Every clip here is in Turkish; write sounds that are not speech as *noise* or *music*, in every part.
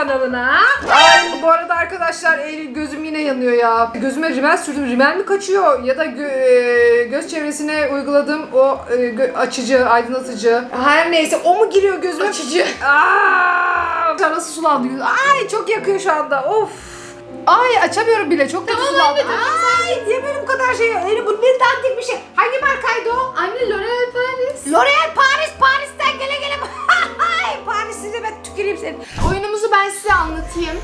kanalına. Ay bu arada arkadaşlar Eylül gözüm yine yanıyor ya. Gözüme rimel sürdüm. Rimel mi kaçıyor? Ya da gö- e, göz çevresine uyguladığım o e, açıcı, aydınlatıcı. Her neyse o mu giriyor gözüme? Açıcı. Aa, nasıl sulandı? yüz- Ay çok yakıyor şu anda. Of. Ay açamıyorum bile. Çok kötü sulandı. anne, tamam, Ay diye böyle bu kadar şey. Eylül bu bir dandik bir şey. Hangi markaydı o? Anne L'Oreal Paris. L'Oreal Paris, Paris'ten gele gele. *laughs* Ay Paris'i de ben tüküreyim seni. Oyunumuzu ben size anlatayım.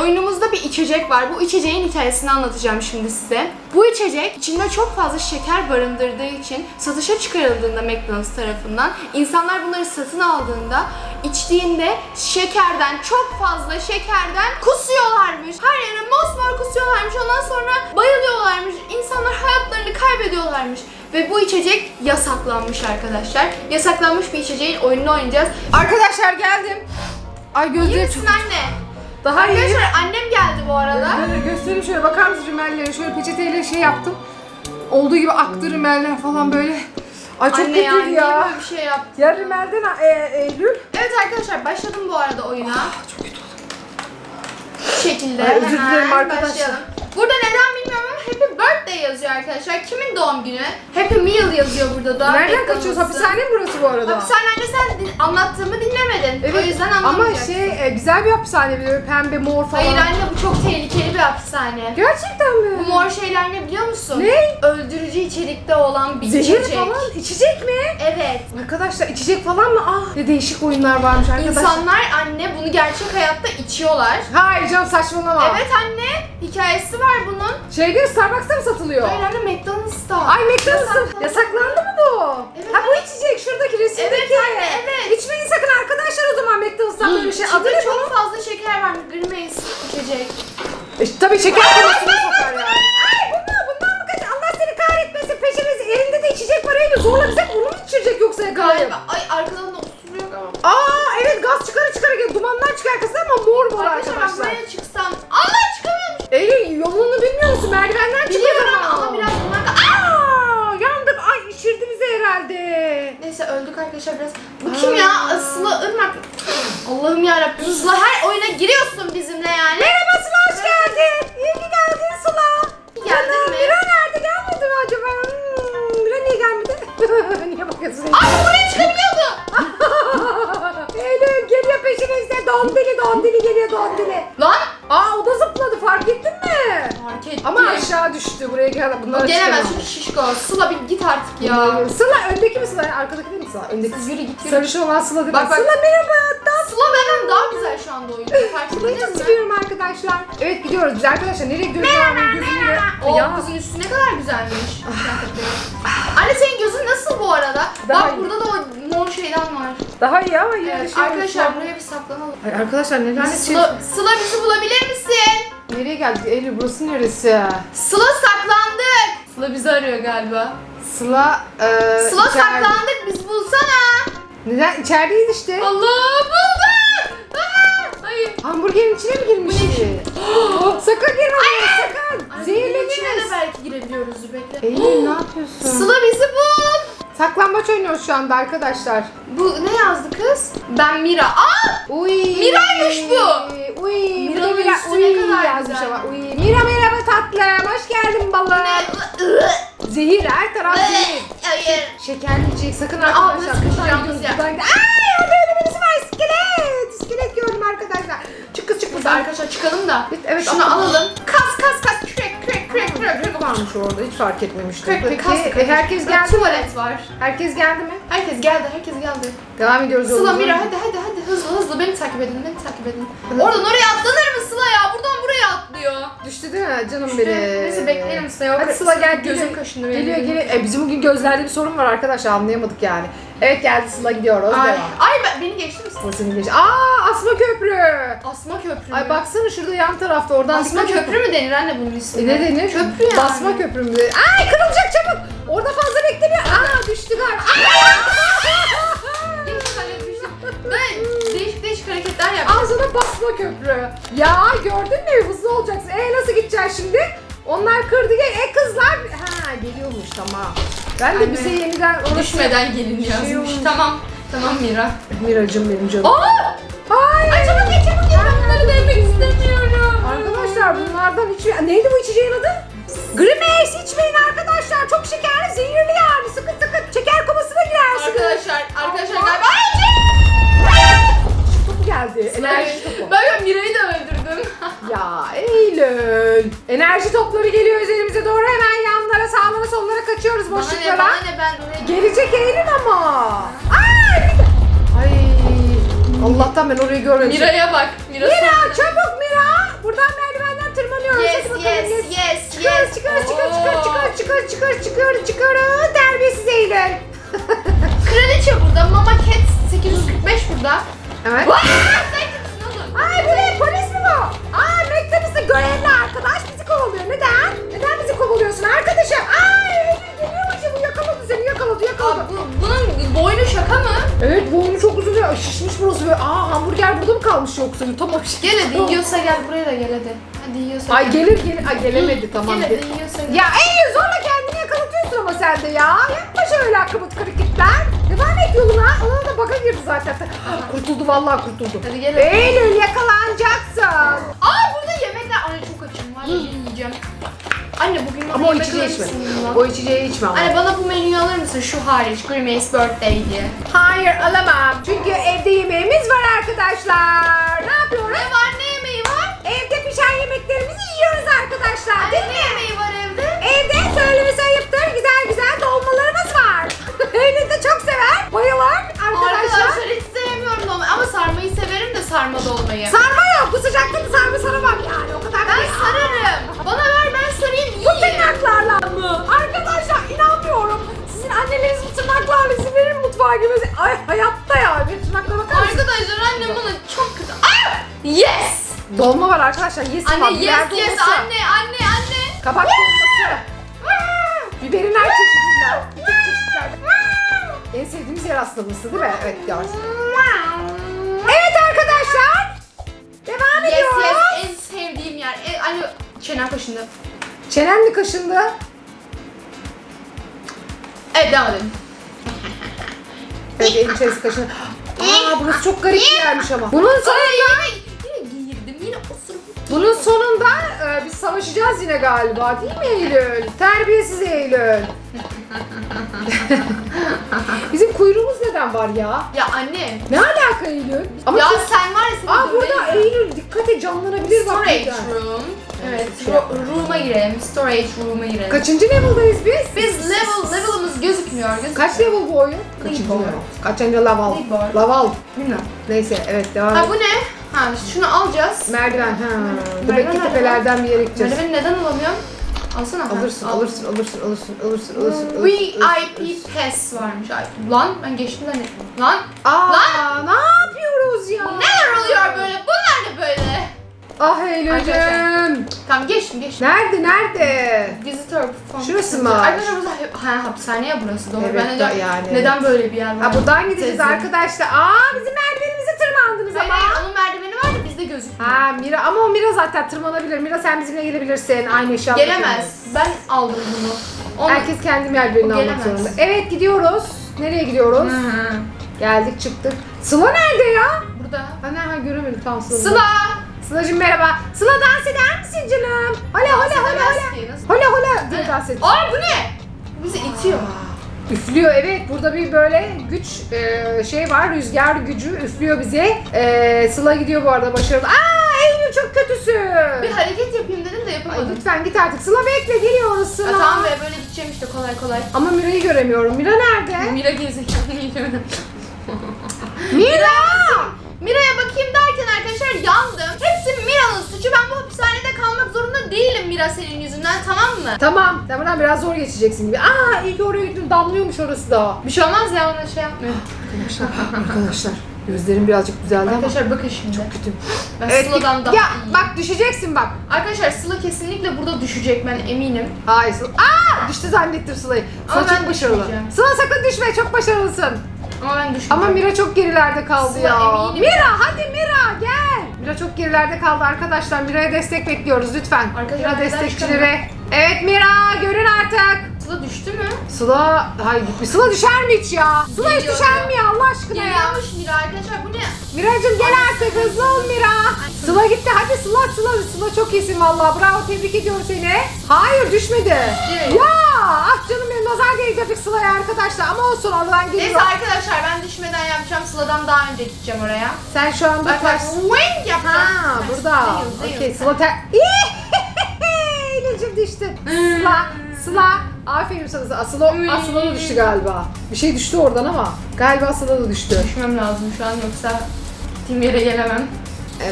Oyunumuzda bir içecek var. Bu içeceğin hikayesini anlatacağım şimdi size. Bu içecek içinde çok fazla şeker barındırdığı için satışa çıkarıldığında McDonald's tarafından insanlar bunları satın aldığında içtiğinde şekerden çok fazla şekerden kusuyorlarmış. Her yere mosmor kusuyorlarmış. Ondan sonra bayılıyorlarmış. İnsanlar hayatlarını kaybediyorlarmış. Ve bu içecek yasaklanmış arkadaşlar. Yasaklanmış bir içeceğin oyununu oynayacağız. Arkadaşlar geldim. Ay İyi misin çok... anne? Daha iyi. Arkadaşlar annem geldi bu arada. Böyle göstereyim şöyle bakar mısın rimelleri? Şöyle peçeteyle şey yaptım. Olduğu gibi aktı rimeller falan böyle. Ay çok Anne ya, kötüydü niye ya. böyle bir şey yaptın? Ya rimelden e, Eylül. Evet arkadaşlar başladım bu arada oyuna. Çok kötü oldu. Bu şekilde Ay, özür hemen dilerim arkadaşlar. başlayalım. Burada neden bilmiyorum ama Happy Birthday yazıyor arkadaşlar. Kimin doğum günü? Happy Meal yazıyor burada da. Nereden kaçıyoruz? Hapishane mi burası bu arada? Hapishane anne sen din- anlattığımı dinlemedin. O yüzden Ama anlamayacaksın. şey e, güzel bir hapishane böyle pembe mor falan. Hayır anne bu çok tehlikeli bir hapishane. Gerçekten mi? Bu mor şeyler ne biliyor musun? Ne? Öldürücü içerikte olan bir Zehir içecek. falan içecek mi? Evet. Arkadaşlar içecek falan mı? Ah ne değişik oyunlar varmış arkadaşlar. İnsanlar anne bunu gerçek hayatta içiyorlar. Hayır canım saçmalama. Evet anne, hikayesi var bunun. Şeyde Starbucks'ta mı satılıyor? Hayır anne McDonald's'ta. Ay McDonald's'ın Yasaklandı. yasaklandı mı bu? Evet, ha bu içecek şuradaki resimdeki. Evet anne, evet. İçmeyin sakın arkadaşlar o zaman McDonald's'tan böyle bir şey. Adı İçinde ne çok bunun? fazla şeker var. Grimace içecek. E, tabii şeker komasına sokar yani. Ay bunlar bundan mı kaç? Allah seni kahretmesin peşimiz. Elinde de içecek var Eylül. Zorla bize onu mu içirecek yoksa yakalayıp? Galiba. Ay arkadan da oturuyor galiba. Aa evet gaz çıkarı çıkarı geliyor. Dumanlar çıkıyor arkasından ama mor mor Arkadaşlar ben arkadaşlar. buraya Merdivenden çıkıyor Biliyorum ama biraz bunlar da... Aa yandık. Ay içirdi bizi herhalde. Neyse öldük arkadaşlar biraz. Bu kim ya? Sıla Irmak. Allah'ım yarabbim. Sıla her düştü. Buraya gel. Bunlara Gelemez çıkamam. çünkü şişko. Sıla bir git artık ya. Sıla öndeki mi Sıla? Arkadaki değil mi Sıla? Öndeki. Yürü git yürü. Sarışın olan Sıla değil mi? Bak, bak. Sıla merhaba. Dans. Sıla benden daha güzel şu anda oyunda. Fark Sıla'yı ettiniz çok mi? seviyorum arkadaşlar. Evet gidiyoruz biz arkadaşlar. Nereye gidiyoruz? Merhaba merhaba. O Ya. kızın üstü ne kadar güzelmiş. Anne senin gözün nasıl bu arada? Daha Bak iyi. burada da o mor şeyden var. Daha iyi ama yine Evet, şey arkadaşlar buraya bir saklanalım. Ay arkadaşlar neler şey... Sıla, Sıla bizi bulabilir misin? Nereye geldik? Eylül burası neresi? Sıla saklandık. Sıla bizi arıyor galiba. Sıla... E, Sıla içeride- saklandık biz bulsana. Neden? İçerideyiz işte. Allah bulduk. Aa, Hayır. Hamburgerin içine mi girmiş? *gasps* sakın girme oraya sakın. Zehirleniriz. belki girebiliyoruz bekle. Eylül ne *gasps* yapıyorsun? Sıla bizi bul. Saklambaç oynuyoruz şu anda arkadaşlar. Bu ne yazdı kız? Ben Mira. Aa! Uy. Miraymış bu. Uy. Mira. üstü Uy ne kadar yazmış güzel. ama. Uy. Mira merhaba tatlım. Hoş geldin balım. Zehir her taraf zehir. Hayır. Şekerli içecek sakın arkadaşlar. yer. Buradan- Ay orada öyle birisi var iskelet. İskelet gördüm arkadaşlar. Çık kız çık buradan. arkadaşlar çıkalım da. Evet, Şunu al. alalım. Kas kas kas. Kürek kürek kürek kürek. varmış orada hiç fark etmemiştim. Kürek Peki kas. e, herkes geldi mi? Tuvalet var. Herkes geldi mi? Herkes geldi, herkes geldi. Devam ediyoruz Sıla yolumuza. Mira hadi hadi hadi hızlı hızlı beni takip edin, beni takip edin. Oradan oraya atlanır mı Sıla ya? Buradan buraya atlıyor. Düştü değil mi canım Düştü. benim? Neyse bekleyelim Sıla. Hadi Sıla gel Gözüm kaşındı benim. Geliyor geliyor. E, bizim bugün gözlerde bir sorun var arkadaşlar anlayamadık yani. Evet geldi Sıla gidiyoruz. Ay, Devam. ay ben, beni geçti mi Sıla? Seni geç. Aa Asma Köprü. Asma köprü? Ay baksana şurada yan tarafta oradan Asma köprü mü denir anne bunun E, ismi? ne denir? Köprü yani. Basma köprü mü? Ay kırılacak çabuk. Orada fazla beklemiyor. Aa düştü galiba. Halletmiştim. *laughs* Ben değişik değişik hareketler yaptım. Al sana basma köprü. Ya gördün mü? Hızlı olacaksın. E nasıl gideceksin şimdi? Onlar kırdı. gel- E kızlar. Ha geliyormuş tamam. Ben de Anne, bize yeniden orası... Düşmeden gelin şey yazmış. olmuş. tamam. Tamam Mira. Miracım benim canım. Aa! Ay. Ay çabuk geç çabuk. Ben bunları arkadaşlar bunlardan içmeyin. Neydi bu içeceğin adı? Grimace içmeyin arkadaşlar. Çok şekerli, zehirli yani. Sıkın sıkın. Şeker komasına girersiniz. Arkadaşlar, arkadaşlar galiba... Topu geldi. Enerji topu. Ben Mira'yı da öldürdüm. *laughs* Ya Eylül. Enerji topları geliyor üzerimize doğru. Hemen yanlara, sağlara, sollara kaçıyoruz bana ne, boşluklara. bana ne ben oraya Gelecek Eylül ama. Ay! Ay. Allah'tan ben orayı görmemişim. Mira'ya bak. Mira, Mira çabuk Yes, yes, yes. yes, Çıkıyoruz, yes. çıkıyoruz, çıkıyoruz, Oo. çıkıyoruz, çıkıyoruz, çıkıyoruz, çıkıyoruz, çıkıyoruz. Terbiyesiz Eylül. *laughs* Kraliçe burada, Mama Cat 845 burada. Evet. Vaa! Sen kimsin oğlum? Ay bu ne? Polis mi bu? Aa McDonald's'ta görevli arkadaş bizi kovalıyor. Neden? Neden bizi kovalıyorsun arkadaşım? Yakaladı, yakaladı. Aa, bu, bunun boynu şaka mı? Evet boynu çok uzun ya. Şişmiş burası böyle. Aa hamburger burada mı kalmış yoksa yutamamış. Gel hadi yiyorsa gel buraya da gel hadi. Hadi yiyorsa Ay gel. gelir gelir. Ay gelemedi tamam. Gel hadi yiyorsa gel. Ya Eylül zorla kendini yakalatıyorsun ama sen de ya. Yapma şöyle akıbıt hareketler. Devam et yoluna. Ona da baka girdi zaten. Ah, Kurtuldu vallahi kurtuldu. Hadi gel hadi. Eylül yakalanacaksın. Aa burada yemekler. Anne çok açım var yiyeceğim. Anne bugün Ama o içeceği içme. O içeceği içme ama. Anne bana bu menüyü alır mısın? Şu hariç. Grimace Birthday diye. Hayır alamam. Çünkü evde yemeğimiz var arkadaşlar. Ne yapıyoruz? Ne var ne yemeği var? Evde pişen yemeklerimizi yiyoruz arkadaşlar. Anne Değil ne mi? yemeği var evde? Evde söylemesi ayıptır. Güzel güzel dolmalarımız var. *laughs* Eylül de çok sever. Bayılır arkadaşlar. Arkadaşlar hiç sevmiyorum dolma ama sarmayı severim de sarma dolmayı. Sarma Yes! Dolma var arkadaşlar. Yesin Anne yes biber yes dolması. anne anne anne. Kabak dolması. Biberin her çeşidinden. Bütün çeşitler. En sevdiğimiz yer aslında burası değil mi? Evet gördüm. Evet arkadaşlar. Devam Yes ediyoruz. yes en sevdiğim yer. E, anne çenem kaşındı. Çenen mi kaşındı? Evet devam edelim. Evet elin çenesi kaşındı. *gasps* Aa burası çok garip bir yermiş ama. Bunun Ay sonunda, yine, bunun sonunda e, biz savaşacağız yine galiba değil mi Eylül? Terbiyesiz Eylül. *laughs* Bizim kuyruğumuz neden var ya? Ya anne. Ne alaka Eylül? Ama ya çok- sen var ya seni Aa burada döverim. Eylül dikkat et canlanabilir bak. Storage birden. room. Evet, ro- room'a girelim. Storage room'a girelim. Kaçıncı level'dayız biz? Biz level level'ımız gözükmüyor. gözükmüyor. Kaç level bu oyun? Kaçıncı Level. Kaçıncı level? Level. Bilmiyorum. Neyse evet devam Ha et. bu ne? Ha şunu alacağız. Merdiven. Ha. Merdiven nerede? tepelerden bir yere gideceğiz. Merdiveni neden alamıyorum? Alsana. ha, Alırsın, al. alırsın, alırsın, alırsın, alırsın, alırsın, alırsın. VIP pass varmış. Ay, Lan ben geçtim zannettim. Lan Aa, Lan! ne yapıyoruz ya? neler oluyor böyle? Bunlar ne böyle? Ah Eylül'cüm. Tamam geçtim geçtim. Nerede, nerede? Visitor form. Şurası mı? Arkadaşlar burası ha, hapishane ya burası doğru. Evet, ben da yani. neden böyle bir yer var? Ha buradan gideceğiz Teyzem. arkadaşlar. Aa bizim merdivenimize tırmandınız Hayır, onun merdiveni var da bizde gözükmüyor. Ha Mira ama o Mira zaten tırmanabilir. Mira sen bizimle gelebilirsin. Aynı eşya. Gelemez. Ben aldım bunu. Onu... Herkes kendi merdivenini almak zorunda. Evet gidiyoruz. Nereye gidiyoruz? Hı hı. Geldik çıktık. Sıla nerede ya? Burada. Ana ha göremedim tam Sıla. Sıla. Sıla'cığım merhaba. Sıla dans eder misin canım? Hala. ki, nasıl? Hala hala diye dans et. Aa bu ne? Bizi itiyor. Üflüyor evet burada bir böyle güç e, şey var rüzgar gücü üflüyor bize. E, Sıla gidiyor bu arada başarılı. Aa Eylül çok kötüsün. Bir hareket yapayım dedim de Ay yapamadım. lütfen git artık. Sıla bekle geliyoruz Sıla. Ya tamam be böyle gideceğim işte kolay kolay. Ama Mira'yı göremiyorum. Mira nerede? Mira gerizekalı *laughs* geliyor. Mira! Mira'ya bakayım derken arkadaşlar yandım. Hepsi Mira'nın suçu. Ben bu hapishanede kalmak zorunda değilim Mira senin yüzünden tamam mı? Tamam, buradan biraz zor geçeceksin gibi. Aa, iyi ki oraya gittim. Damlıyormuş orası da. Bir şey olmaz ya ona şey yapmıyor. Arkadaşlar, arkadaşlar. Gözlerim birazcık güzeldi ama Arkadaşlar bakın şimdi. kötü. Ben Evet, Sıla'dan daha ya iyiyim. bak düşeceksin bak. Arkadaşlar Sıla kesinlikle burada düşecek ben eminim. Hayır Sıla. Aa, düştü zannettim Sıla'yı. Sıla Ama çok ben başarılı. düşmeyeceğim. Sıla sakın düşme, çok başarılısın. Ama ben düşmeyeceğim. Ama Mira çok gerilerde kaldı Sıla ya. eminim. Mira hadi Mira gel. Mira çok gerilerde kaldı arkadaşlar. Mira'ya destek bekliyoruz lütfen. Arkadaşlar Mira neden destekçileri. Evet Mira görün artık. Sıla düştü mü? Sıla, hayır gitmiş. Sıla düşer mi hiç ya? Sıla hiç Geliyor düşer ya. mi ya Allah aşkına ya? Geliyormuş Mira arkadaşlar bu ne? Miracım gel artık hızlı ol Mira. Sıla gitti hadi Sıla Sıla Sıla çok iyisin vallahi bravo tebrik ediyorum seni. Hayır düşmedi. Düştü. Ya ah canım benim nazar değecek Sıla'ya arkadaşlar ama olsun oradan geliyor. Neyse arkadaşlar ben düşmeden yapacağım. Sıla'dan daha önce gideceğim oraya. Sen şu anda Bak bak ters. wing yapacağım. Ha burada. Okey Sıla ter... *laughs* Eylül'cüm düştü. Sıla, Sıla. Aferin sana. Sıla, Aa, Sıla da düştü galiba. Bir şey düştü oradan ama. Galiba Sıla da düştü. Düşmem lazım şu an yoksa gittiğim yere gelemem.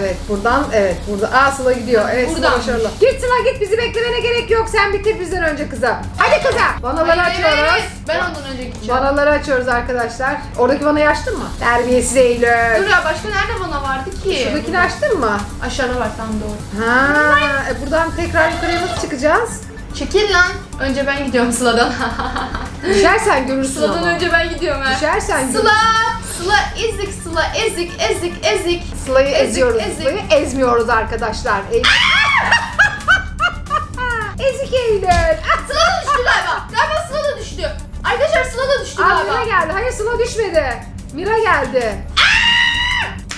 Evet buradan evet burada. Aa Sıla gidiyor. Evet Sıla Buradan. başarılı. Git Sıla git bizi beklemene gerek yok. Sen bitir bizden önce kızım. Hadi kızım. Vanaları Hayır, açıyoruz. hayır. Ben ondan önce gideceğim. Vanaları açıyoruz arkadaşlar. Oradaki vanayı açtın mı? Terbiyesiz Eylül. Dur ya başka nerede bana vardı ki? Şuradakini açtın mı? Aşağıda var tam doğru. Ha, e buradan tekrar yukarıya nasıl çıkacağız? Çekil lan. Önce ben gidiyorum Sıla'dan. *laughs* Düşersen görürsün Sıla'dan ama. önce ben gidiyorum ha. Düşersen görürsün. Sıla, Sıla ezik, Sıla ezik, ezik, ezik. Sıla'yı Ezik, eziyoruz. ezik. Sıla'yı ezmiyoruz arkadaşlar. *laughs* Ezik Eylül. Sıla da düştü galiba. Galiba Sıla da düştü. Arkadaşlar Sıla da düştü Aa, Mira galiba. geldi. Hayır Sıla düşmedi. Mira geldi.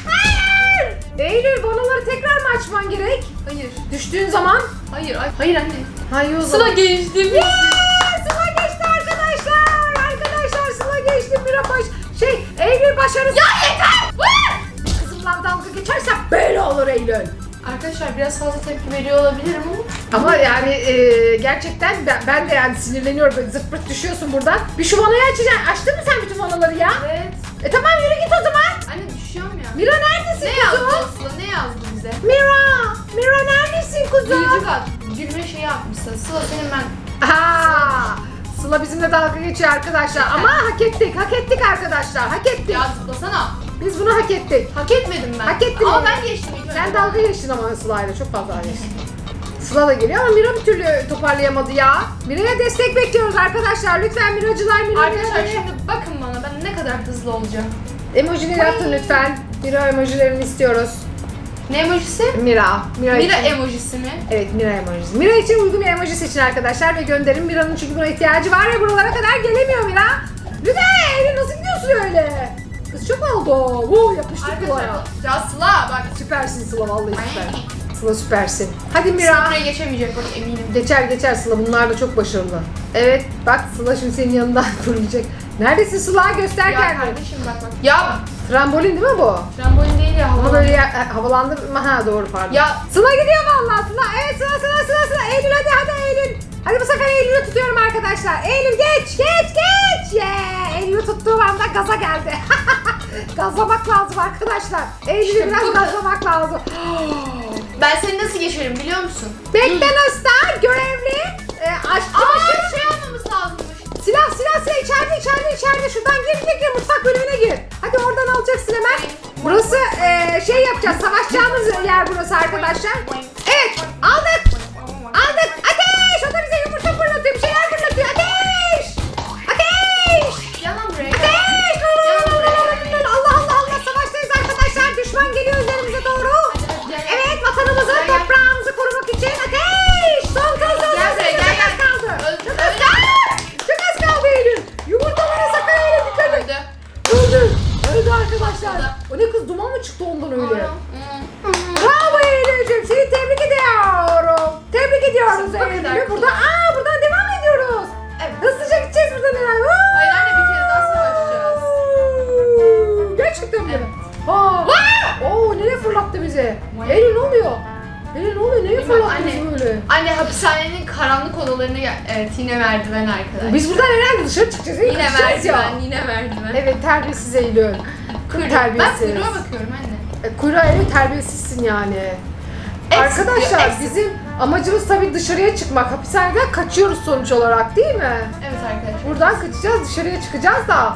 Hayır. Eylül vanaları tekrar mı açman gerek? Hayır. Düştüğün zaman. Hayır, ay- hayır anne. Hayır o Sıla zaman. geçti. Yeah, Sıla geçti arkadaşlar. Arkadaşlar Sıla geçti. Mira baş... Şey Eylül başarısı. Ya yeter! Vur! Kızımla dalga geçersen böyle olur Eylül. Arkadaşlar biraz fazla tepki veriyor olabilirim ama Ama yani e, gerçekten ben, ben de yani sinirleniyorum. Böyle zırt pırt düşüyorsun buradan. Bir şu vanayı açacaksın. Açtın mı sen bütün vanaları ya? Evet. E tamam yürü git o zaman. Anne düşüyorum ya. Mira neredesin Ne yazdı kuzum? Sıla? Ne yazdı bize? Mira! Mira neredesin kuzum? Gülücük at. Gülme şeyi atmışsın. Sıla senin ben... Aa, Sıla bizimle dalga geçiyor arkadaşlar. Ama hak ettik. Hak ettik arkadaşlar. Hak ettik. Ya zıplasana. Biz bunu hak ettik. Hak etmedim ben. Hak ettin Ama mi? ben geçtim ilk önce. Sen dalga geçtin ama Sıla'yla. Çok fazla geçtin. Sıla da geliyor ama Mira bir türlü toparlayamadı ya. Mira'ya destek bekliyoruz arkadaşlar. Lütfen Miracılar Mira'ya Arkadaşlar şimdi bakın bana ben ne kadar hızlı olacağım. Emojileri atın lütfen. Mira emojilerini istiyoruz. Ne emojisi? Mira. Mira, Mira için. emojisi mi? Evet Mira emojisi. Mira için uygun bir emoji seçin arkadaşlar ve gönderin. Mira'nın çünkü buna ihtiyacı var ve buralara kadar gelemiyor Mira. Eylül nasıl gidiyorsun öyle? Kız çok oldu. Woo, yapıştık Arkadaşlar ya Sıla bak. Süpersin Sıla vallahi süper. Sıla süpersin. Hadi Mira. buraya geçemeyecek bak eminim. Geçer geçer Sıla bunlar da çok başarılı. Evet bak Sıla şimdi senin yanından *laughs* fırlayacak. Neredesin Sıla göster Ya kendini. kardeşim bak bak. Ya Trambolin değil mi bu? trambolin değil ya. Ama havalı. böyle e, havalandırma ha doğru pardon. Ya Sıla gidiyor vallahi Sıla. Evet Sıla Sıla Sıla Sıla. Eylül hadi hadi Eylül. Hadi bu sefer Eylül'ü tutuyorum arkadaşlar. Eylül geç geç geç. Yeah. Eylül'ü tuttuğum anda gaza geldi. *laughs* gazlamak lazım arkadaşlar. Eylül'ü İşte biraz bu. gazlamak lazım. *gasps* *gasps* *gasps* ben seni nasıl geçerim biliyor musun? McDonald's'ta görevli e, aşçı Aa başı. şey almamız lazımmış. Silah silah silah içeride içeride içeride şuradan gir gir gir mutfak bölümüne gir. Hadi oradan alacaksın hemen. Burası e, şey yapacağız savaşacağımız yer burası arkadaşlar. O ne kız duman mı çıktı ondan öyle? Bravo Eylül'cüm seni tebrik ediyorum. Tebrik ediyoruz kadar Eylül'ü. Burada aa buradan devam ediyoruz. Evet. Hızlıca gideceğiz buradan herhalde. Hayır anne bir kere daha savaşacağız. Gerçekten mi? Evet. Aa. Oo nereye fırlattı bizi? Eylül ne oluyor? Eylül ne oluyor? Nereye Bilmem, fırlattı bizi anne. böyle? Anne hapishanenin karanlık odalarına gel. Evet yine merdiven arkadaşlar. Biz buradan herhalde dışarı çıkacağız. yine kaçacağız ya. merdiven, yine merdiven. Evet terbiyesiz Eylül. Kuyruğu. Ben terbiyesiz. kuyruğa bakıyorum anne. E, Kuyruğa evet terbiyesizsin yani. Eksik Arkadaşlar diyor, eksik. bizim amacımız tabii dışarıya çıkmak. Hapishaneden kaçıyoruz sonuç olarak değil mi? Evet arkadaşlar. Buradan kaçacağız dışarıya çıkacağız da.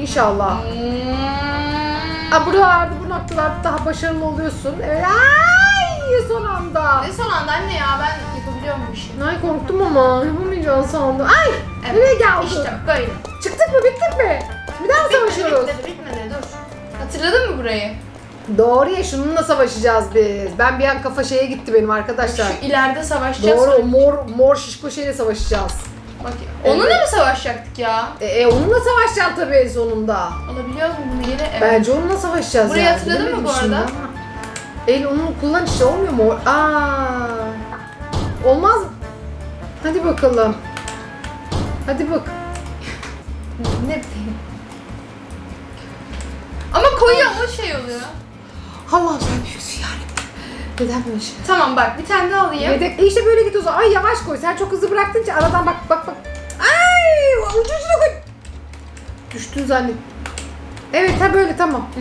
İnşallah. Hmm. Aa, buralarda bu noktalarda daha başarılı oluyorsun. Evet. Ay son anda. Ne son anda anne ya ben yapabiliyorum bu işi. Ay korktum ama yapamayacağım sandım. Ay Evet. nereye geldik? İşte böyle. Çıktık mı bittik mi? Bir daha Bitmedi, savaşıyoruz? bitmedi, bitmedi. Hatırladın mı burayı? Doğru ya şununla savaşacağız biz. Ben bir an kafa şeye gitti benim arkadaşlar. Şu ileride savaşacağız. Doğru o mor, mor şişko şeyle savaşacağız. Bak onunla Evet. mı savaşacaktık ya? E, e, onunla savaşacaksın tabii sonunda. Alabiliyor muyum bunu geri? Evet. Bence onunla savaşacağız Burayı yani. hatırladın mı bu arada? şimdi. El onu kullan işte olmuyor mu? Aa. Olmaz. Hadi bakalım. Hadi bak. *laughs* Ne bileyim. Koyuyor ama şey oluyor. Allah sen büyüksün yani. Neden böyle şey? Tamam bak bir tane daha alayım. Yedek. E işte böyle git o zaman. Ay yavaş koy. Sen çok hızlı bıraktın ki aradan bak bak bak. Ay ucu ucuna koy. Düştün zannet. Evet ha böyle tamam. Hı.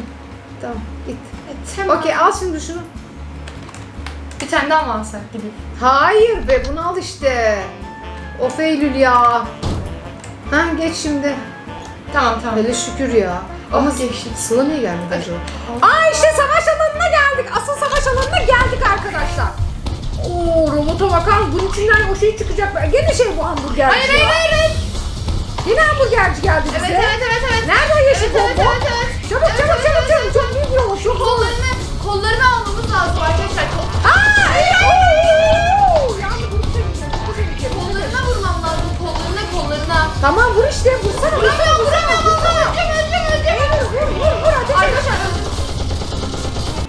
Tamam git. Evet, tamam. Okey al şimdi şunu. Bir tane daha mı alsak gidip? Hayır be bunu al işte. Of Eylül ya. Ha geç şimdi. Tamam tamam. Hele şükür ya. Ama geçtik. Sıla niye gelmedi acaba? Aa işte savaş alanına geldik. Asıl savaş alanına geldik arkadaşlar. Oo robota bakar bunun içinden o şey çıkacak. Gene şey bu hamburgerci Hayır hayır ya. hayır. hayır. Yine hamburgerci geldi bize. Evet evet evet evet. Nerede o yeşil Evet, evet, evet, evet. Çabuk Evet, çabuk evet, çabuk evet, çabuk. Çok büyük bir. Çok Kollarını, kollarını almamız lazım arkadaşlar. Kol- Aa evet. Oo, yandı bunu çekeceğim. Kollarına vurmam lazım. Kollarına kollarına. Tamam vur işte. Vursana. Vursana.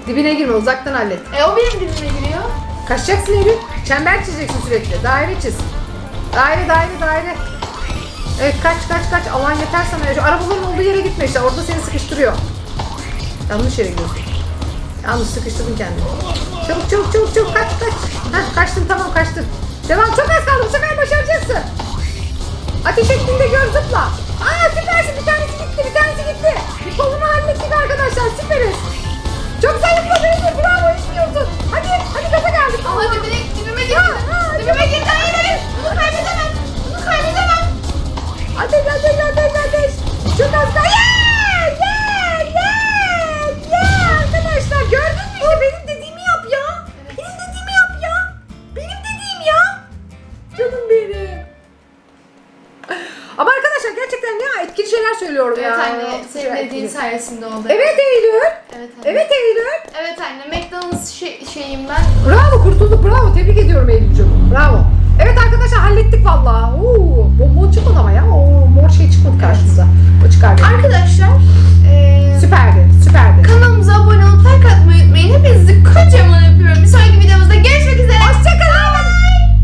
Dibine girme uzaktan hallet. E o benim dibime giriyor. Kaçacaksın Eylül. Çember çizeceksin sürekli. Daire çiz. Daire daire daire. Evet kaç kaç kaç. Alan yeter sana. Şu arabaların olduğu yere gitme işte. Orada seni sıkıştırıyor. Yanlış yere gidiyorsun. Yanlış sıkıştırdın kendini. Çabuk çabuk çabuk çabuk kaç kaç. Heh, kaçtın tamam kaçtın. Devam çok az kaldı bu sefer başaracaksın. Ateş ettiğinde gör zıpla. Aa süpersin bir tanesi gitti bir tanesi gitti. Bir kolunu hallettik arkadaşlar süperiz. Çok zayıfladın Eylül bravo istiyorsun. Hadi hadi gaza geldik. Ama dibine, dibime girdi. Dibime girdi. Hayır hayır. Bunu kaybedemem. Bunu kaybedemem. Ateş ateş ateş ateş. Çok az. Yeah, yeah, dediğin sayesinde oldu. Evet Eylül. Evet anne. Evet Eylül. Evet anne McDonald's şey, şeyim ben. Bravo kurtulduk bravo. Tebrik ediyorum Eylül'cüm. Bravo. Evet arkadaşlar hallettik valla. Oo, bonbon çıkmadı ama ya. Oo, mor şey çıkmadı karşımıza. O çıkar. Arkadaşlar. Ee, süperdi. Süperdi. Kanalımıza abone olup like atmayı unutmayın. Hepinizi kocaman öpüyorum. Bir sonraki videomuzda görüşmek üzere. Hoşçakalın.